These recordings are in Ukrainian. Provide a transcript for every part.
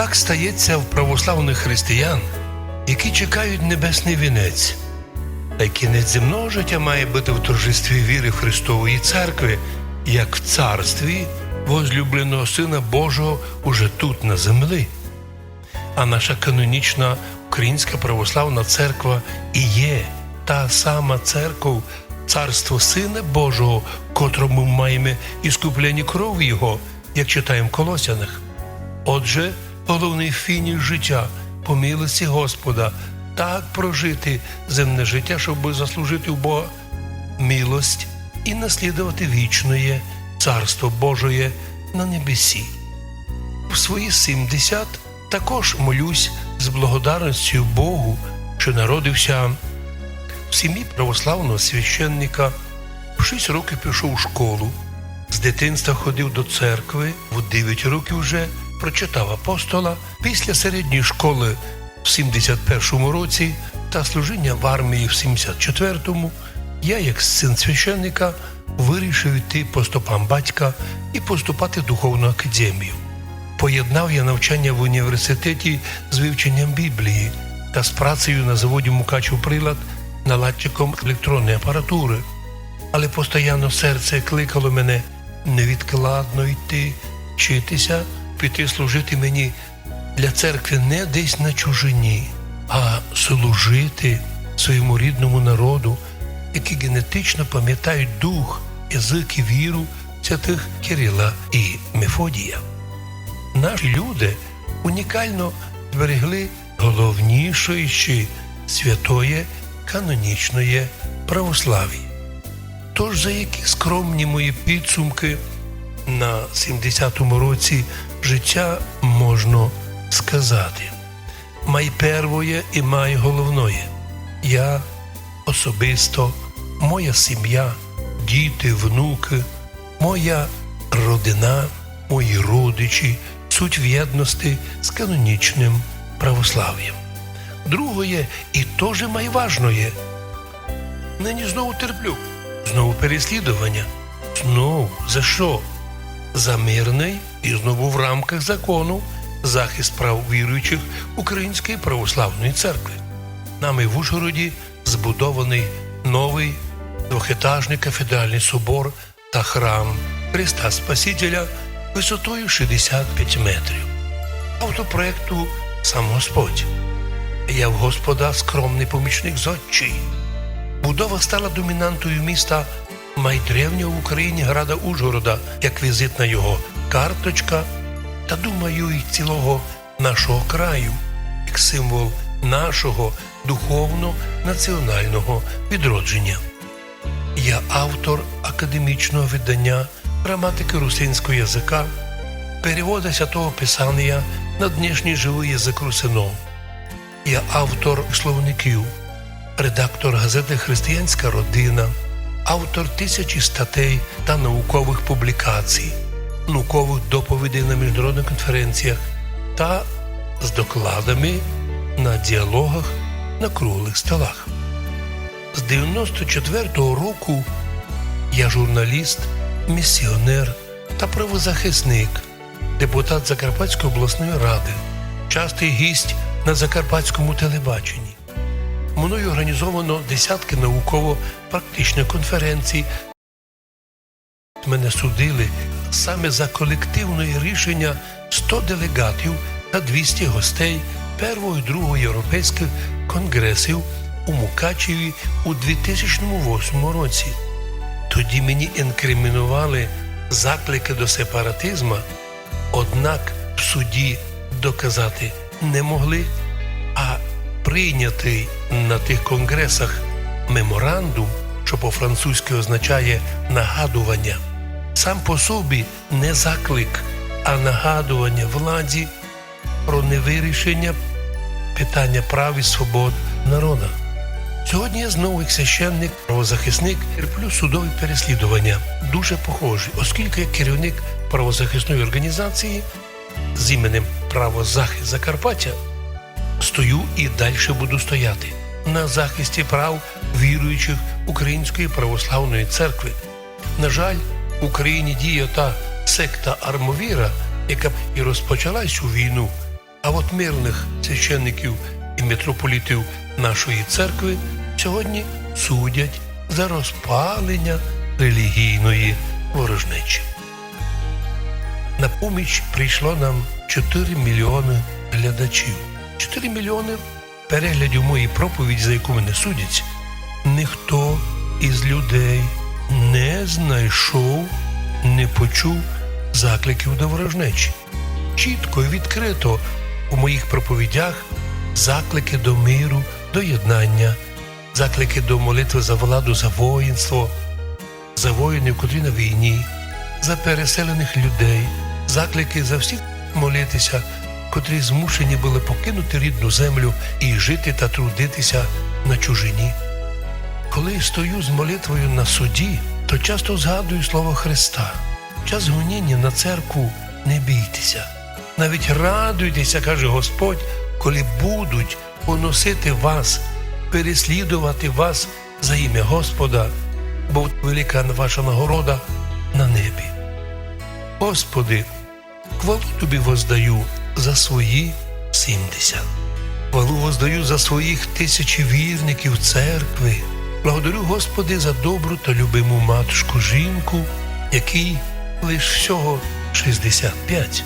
Так стається в православних християн, які чекають небесний вінець. Та й кінець земного життя має бути в торжестві віри Христової церкви, як в царстві возлюбленого Сина Божого уже тут на землі. А наша канонічна Українська православна церква і є та сама церква, царство Сина Божого, котрому маємо іскуплені кров Його, як читаємо в Колосянах. Отже, головний фініш життя по милості Господа так прожити земне життя, щоб заслужити у Бога милость і наслідувати вічне Царство Божоє на небесі. В свої 70 також молюсь з благодарністю Богу, що народився в сім'ї православного священника. В 6 років пішов у школу. З дитинства ходив до церкви, в 9 років вже прочитав апостола. Після середньої школи в 71-му році та служіння в армії в 74-му я, як син священника, вирішив йти по стопам батька і поступати в духовну академію. Поєднав я навчання в університеті з вивченням Біблії та з працею на заводі Мукачів прилад наладчиком електронної апаратури. Але постійно серце кликало мене невідкладно йти, вчитися, піти служити мені для церкви не десь на чужині, а служити своєму рідному народу, які генетично пам'ятають дух, язик і віру святих Кирила і Мефодія. Наші люди унікально зберегли головнішої святої канонічної православ'я. Тож за які скромні мої підсумки на 70-му році життя можна сказати. Май первоє і май головноє. Я особисто, моя сім'я, діти, внуки, моя родина, мої родичі суть в єдності з канонічним православ'ям. Другое і теж найважное. Нині знову терплю, знову переслідування. Знову за що? За мирний і знову в рамках закону захист прав віруючих Української православної церкви. Нами в Ужгороді збудований новий двохетажний кафедральний собор та храм Христа Спасителя висотою 65 метрів. Автор проекту сам Господь. Я в Господа скромний помічник зодчий. Будова стала домінантою міста майдревнього в Україні града Ужгорода як візитна його карточка, та думаю, і цілого нашого краю, як символ нашого духовно-національного відродження. Я автор академічного видання граматики русинського язика, перевода святого Писання на днішній живий язик русинов. Я автор словників, редактор газети Християнська родина, автор тисячі статей та наукових публікацій, наукових доповідей на міжнародних конференціях та з докладами на діалогах на круглих столах. З 94-го року я журналіст, місіонер та правозахисник, депутат Закарпатської обласної ради, частий гість на закарпатському телебаченні. Мною організовано десятки науково-практичних конференцій. Мене судили саме за колективне рішення 100 делегатів та 200 гостей першого і другого європейських конгресів у Мукачеві у 2008 році. Тоді мені інкримінували заклики до сепаратизму, однак в суді доказати не могли, а прийнятий на тих конгресах меморандум, що по-французьки означає нагадування, сам по собі не заклик, а нагадування владі про невирішення питання прав і свобод народа. Сьогодні я знову як священник, правозахисник, терплю судові переслідування, дуже похожі, оскільки я керівник правозахисної організації з іменем Правозахист Закарпаття стою і далі буду стояти на захисті прав віруючих Української православної церкви. На жаль, в Україні діє та секта Армовіра, яка і розпочала цю війну А от мирних священників і митрополітів нашої церкви сьогодні судять за розпалення релігійної ворожнечі. На поміч прийшло нам 4 мільйони глядачів. 4 мільйони переглядів моєї проповіді, за яку мене судять. Ніхто із людей не знайшов, не почув закликів до ворожнечі. Чітко і відкрито у моїх проповідях заклики до миру, до єднання, заклики до молитви за владу, за воїнство, за воїнів, котрі на війні, за переселених людей, заклики за всіх молитися, котрі змушені були покинути рідну землю і жити та трудитися на чужині. Коли стою з молитвою на суді, то часто згадую слово Христа. Час гоніння на церкву не бійтеся. Навіть радуйтеся, каже Господь, коли будуть поносити вас, переслідувати вас за ім'я Господа, бо велика ваша нагорода на небі. Господи, хвалу тобі воздаю за свої сімдесят. Хвалу воздаю за своїх тисячі вірників церкви. Благодарю Господи за добру та любиму матушку жінку, якій лиш всього 65.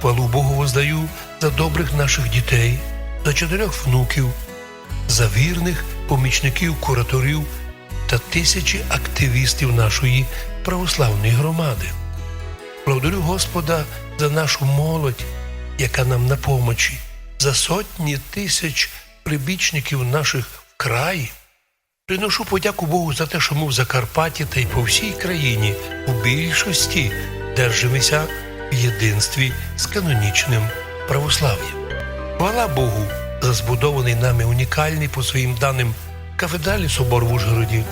Хвалу Богу воздаю за добрих наших дітей, за чотирьох внуків, за вірних помічників, кураторів та тисячі активістів нашої православної громади. Благодарю Господа за нашу молодь, яка нам на помочі, за сотні тисяч прибічників наших в. Приношу подяку Богу за те, що ми в Закарпатті та й по всій країні у більшості держимося в єдинстві з канонічним православ'ям. Хвала Богу за збудований нами унікальний по своїм даним кафедральний собор в Ужгороді,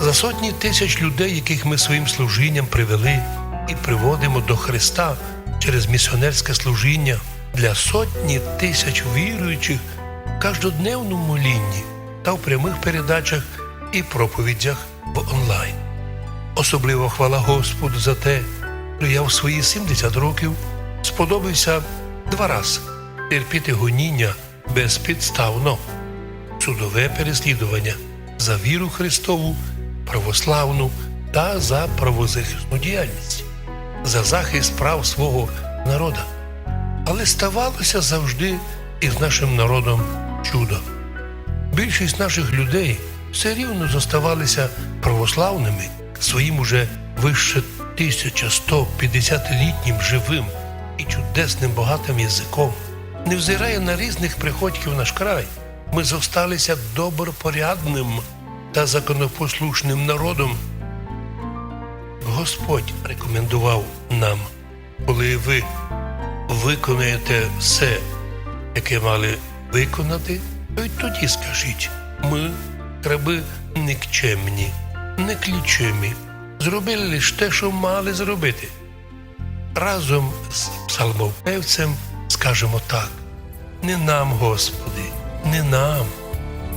за сотні тисяч людей, яких ми своїм служінням привели і приводимо до Христа через місіонерське служіння для сотні тисяч віруючих в каждодневному молінні та в прямих передачах і проповідях в онлайн. Особливо хвала Господу за те, що я в свої 70 років сподобався два рази терпіти гоніння безпідставно, судове переслідування за віру Христову, православну та за правозахисну діяльність, за захист прав свого народа. Але ставалося завжди із нашим народом чудо. Більшість наших людей все рівно зоставалися православними своїм уже вище 1150-літнім живим і чудесним багатим язиком. Невзирає на різних приходьків наш край, ми зосталися добропорядним та законопослушним народом. Господь рекомендував нам, коли ви виконаєте все, яке мали виконати, то й тоді скажіть, ми, раби никчемні, неклічимі, зробили лише те, що мали зробити. Разом з псалмопевцем скажемо так: не нам, Господи, не нам,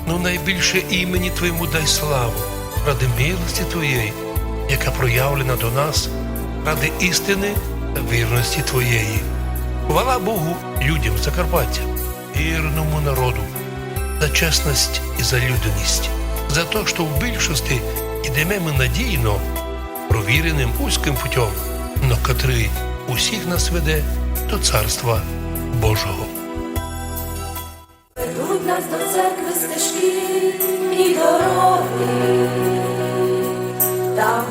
ну найбільше імені Твоєму дай славу, ради милості Твоєї, яка проявлена до нас, ради істини та вірності Твоєї. Хвала Богу людям Закарпаття, вірному народу, за чесність і за людяність, за те, що в більшості ідемо ми надійно, провіреним узьким путем, но котрий усіх нас веде до Царства Божого. Ведуть нас до церкви стежки і дороги, там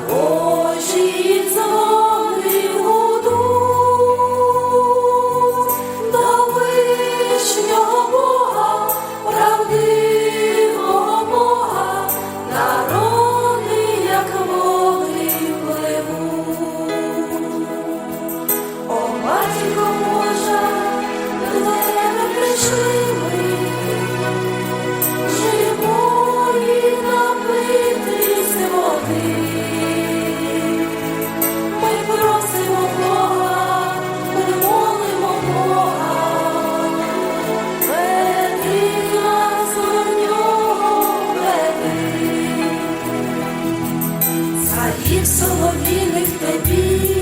Птахів солов'їних тобі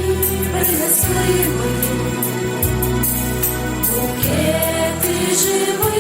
принесли мені, букети живо.